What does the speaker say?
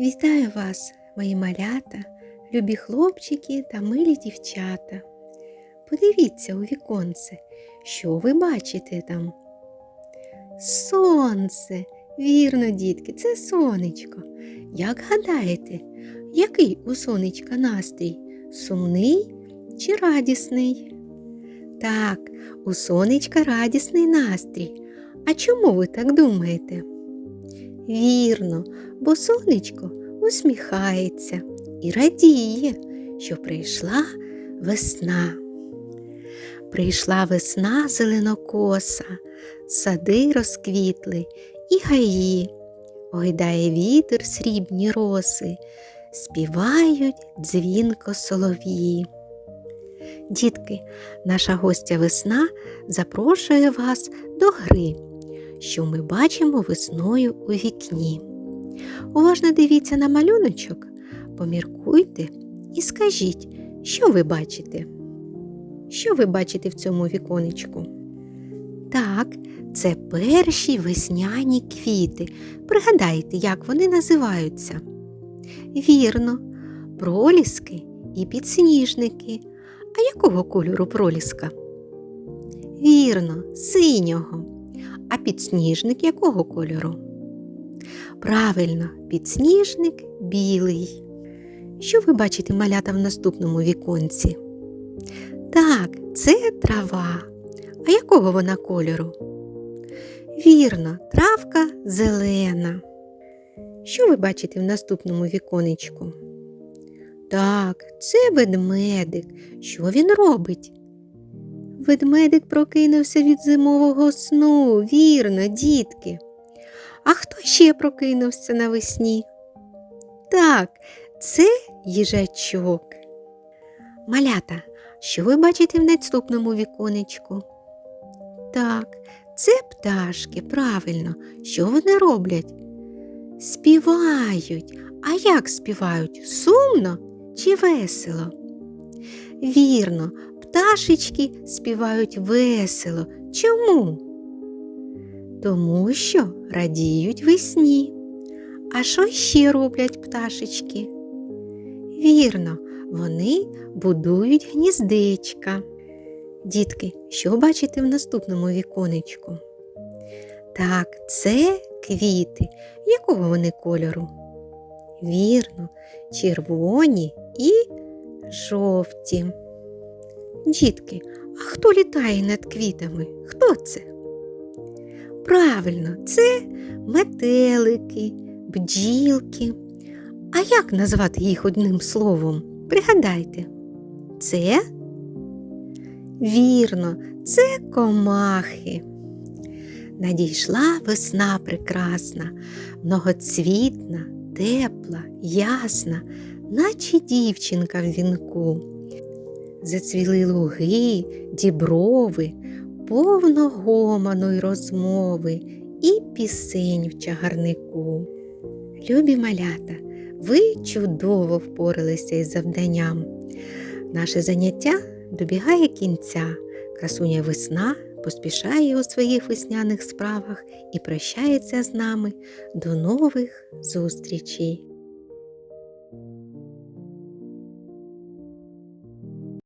Вітаю вас, мої малята, любі хлопчики та милі дівчата. Подивіться у віконце, що ви бачите там? Сонце, вірно, дітки, це сонечко. Як гадаєте, який у сонечка настрій? Сумний чи радісний? Так, у сонечка радісний настрій. А чому ви так думаєте? Вірно, бо сонечко усміхається і радіє, що прийшла весна. Прийшла весна зеленокоса, сади розквітли і гаї, гойдає вітер срібні роси, співають дзвінко солов'ї. Дітки, наша гостя весна запрошує вас до гри, що ми бачимо весною у вікні. Уважно дивіться на малюночок, поміркуйте і скажіть, що ви бачите? Що ви бачите в цьому віконечку? Так, це перші весняні квіти. Пригадайте, як вони називаються. Вірно, проліски і підсніжники. А якого кольору проліска? Вірно, синього. Підсніжник якого кольору? Правильно, підсніжник білий. Що ви бачите малята в наступному віконці? Так, це трава. А якого вона кольору? Вірно, травка зелена. Що ви бачите в наступному віконечку? Так, це ведмедик. Що він робить? Ведмедик прокинувся від зимового сну, вірно, дітки. А хто ще прокинувся навесні? Так, це їжачок. Малята, що ви бачите в наступному віконечку? Так, це пташки, правильно. Що вони роблять? Співають. А як співають? Сумно чи весело? Вірно, пташечки співають весело. Чому? Тому що радіють весні. А що ще роблять пташечки? Вірно, вони будують гніздечка. Дітки, що бачите в наступному віконечку? Так, це квіти. Якого вони кольору? Вірно, червоні і жовті. Дітки, а хто літає над квітами? Хто це? Правильно, це метелики, бджілки. А як назвати їх одним словом? Пригадайте, це вірно, це комахи. Надійшла весна прекрасна, многоцвітна, тепла, ясна, наче дівчинка в вінку. Зацвіли луги, діброви, повно гомону й розмови і пісень в чагарнику. Любі малята, ви чудово впоралися із завданням. Наше заняття добігає кінця. Красуня весна поспішає у своїх весняних справах і прощається з нами. До нових зустрічей!